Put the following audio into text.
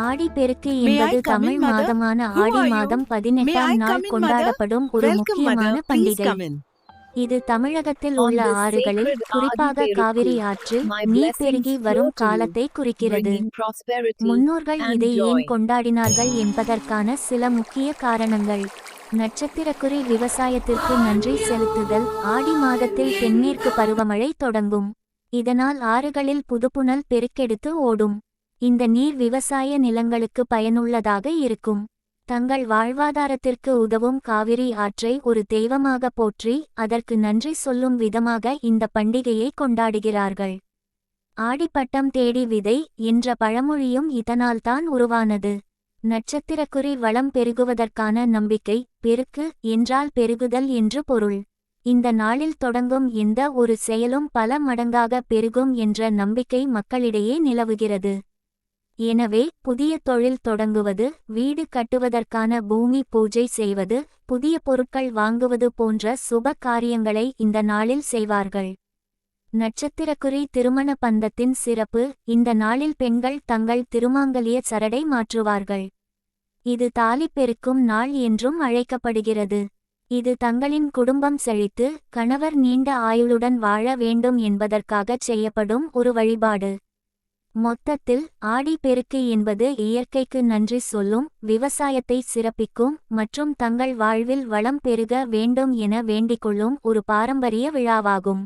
Aadi Perukku May I என்பது தமிழ்? மாதமான ஆடி? மாதம் பதினெட்டாம் நாள் கொண்டாடப்படும் ஒரு முக்கியமான பண்டிகை. இது தமிழகத்தில் உள்ள ஆறுகளில் குறிப்பாக காவிரி my நீர் பெருகி வரும் காலத்தை குறிக்கிறது முன்னோர்கள் இதை ஏன். கொண்டாடினார்கள் என்பதற்கான சில முக்கிய காரணங்கள் நட்சத்திரக்குறி விவசாயத்திற்கு நன்றி செலுத்துதல் ஆடி மாதத்தில் தென்மேற்கு பருவமழை தொடங்கும் இதனால் ஆறுகளில் புதுப்புனல் பெருக்கெடுத்து ஓடும் இந்த நீர் விவசாய நிலங்களுக்கு பயனுள்ளதாக இருக்கும். தங்கள் வாழ்வாதாரத்திற்கு உதவும் காவிரி ஆற்றை ஒரு தெய்வமாக போற்றி அதற்கு நன்றி சொல்லும் விதமாக இந்த பண்டிகையை கொண்டாடுகிறார்கள். ஆடிப்பட்டம் தேடி விதை என்ற பழமொழியும் இதனால்தான் உருவானது. நட்சத்திரக்குறி வளம் பெருகுவதற்கான நம்பிக்கை பெருக்கு என்றால் பெருகுதல் என்று பொருள். இந்த நாளில் தொடங்கும் எந்த ஒரு செயலும் பல மடங்காக பெருகும் என்ற நம்பிக்கை மக்களிடையே நிலவுகிறது. எனவே புதிய தொழில் தொடங்குவது வீடு கட்டுவதற்கான பூமி பூஜை செய்வது புதிய பொருட்கள் வாங்குவது போன்ற சுப காரியங்களை இந்த நாளில் செய்வார்கள். நட்சத்திரக்குறி திருமண பந்தத்தின் சிறப்பு இந்த நாளில் பெண்கள் தங்கள் திருமாங்கலிய சரடை மாற்றுவார்கள். இது தாலி பெருக்கும் நாள் என்றும் அழைக்கப்படுகிறது. இது தங்களின் குடும்பம் செழித்து கணவர் நீண்ட ஆயுளுடன் வாழ வேண்டும் என்பதற்காகச் செய்யப்படும் ஒரு வழிபாடு. மொத்தத்தில் ஆடி பெருக்கு என்பது இயற்கைக்கு நன்றி சொல்லும் விவசாயத்தை சிறப்பிக்கும் மற்றும் தங்கள் வாழ்வில் வளம் பெருக வேண்டும் என வேண்டிக்கொள்ளும் ஒரு பாரம்பரிய விழாவாகும்.